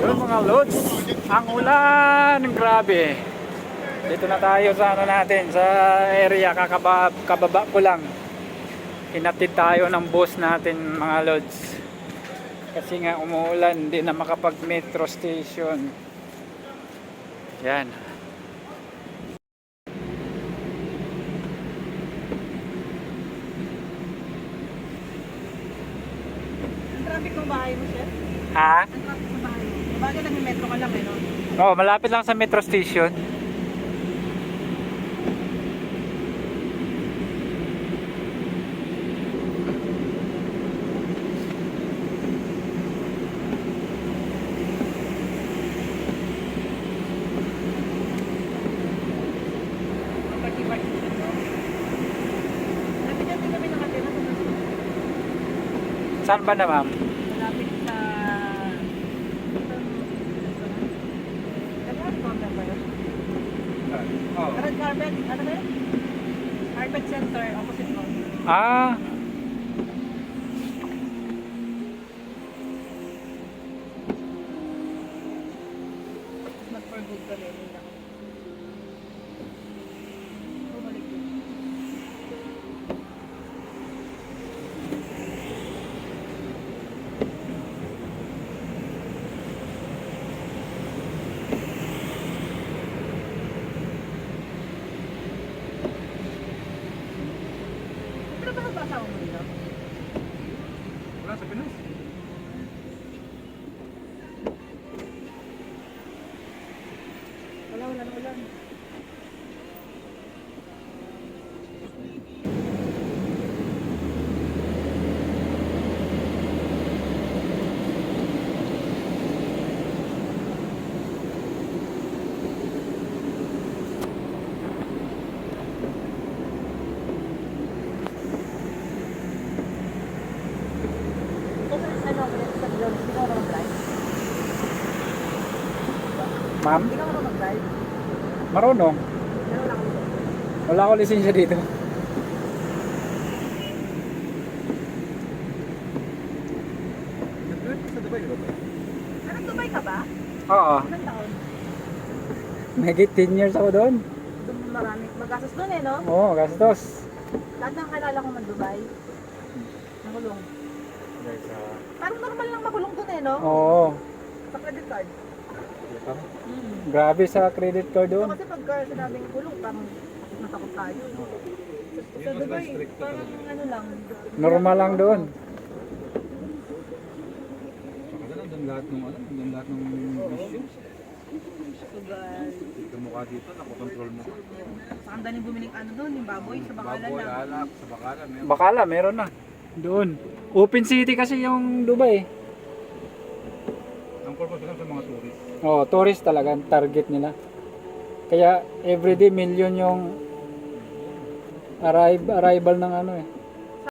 Yun mga lods, ang ulan, grabe. Dito na tayo sa ano natin, sa area, kakaba, kababa ko lang. Hinatid tayo ng bus natin mga lods. Kasi nga umuulan, hindi na makapag metro station. Yan. Ang traffic ng bahay mo, sir? Ha? Ang traffic ng bahay mo? Bagay na may metro ka lang, eh, no? Oh, malapit lang sa metro station. Saan ba na ma'am? Malapit sa... Ano ang contact ba yun? Oh. Red Carpet, ano ba yun? Carpet Center, opposite mo. Ah, Mag-for good kami, yun Pero ba ba asawa mo dito? wala sa Pinas. Wala, wala, wala. Ano, sa Brazil, hindi ka marunong mag-drive? Ma'am, Hindi ka marunong mag-drive? marunong. Wala ka dito. Wala ako lisensya dito. Anong Dubai ka ba? Oo, Ilang taon? mahigit 10 years ako doon. Dum marami. Magastos doon eh, no? Oo, gastos. Lahat ng kilala ko mag-Dubai. Nakulong. Parang normal lang makulong doon eh, no? Oo, Sa credit card. Mm. grabe sa credit card So, doon. kasi pag uh, sinabing kulong, parang natakot tayo. Sa Dubai, parang ano lang. Normal lang doon. Nandun lahat ng ano, nandun lahat ng issue. Sugal. Yung mukha dito, nakokontrol mo. Sa ang daling bumiling ano doon, yung baboy, sa bakalan Baboy, lang. alak, sa bakalan. Meron. Bakala, meron na. Doon. Open city kasi yung Dubai. Ang purpose lang sa mga tourist. Oo, tourist talaga ang target nila. Kaya everyday million yung arrive, arrival ng ano eh.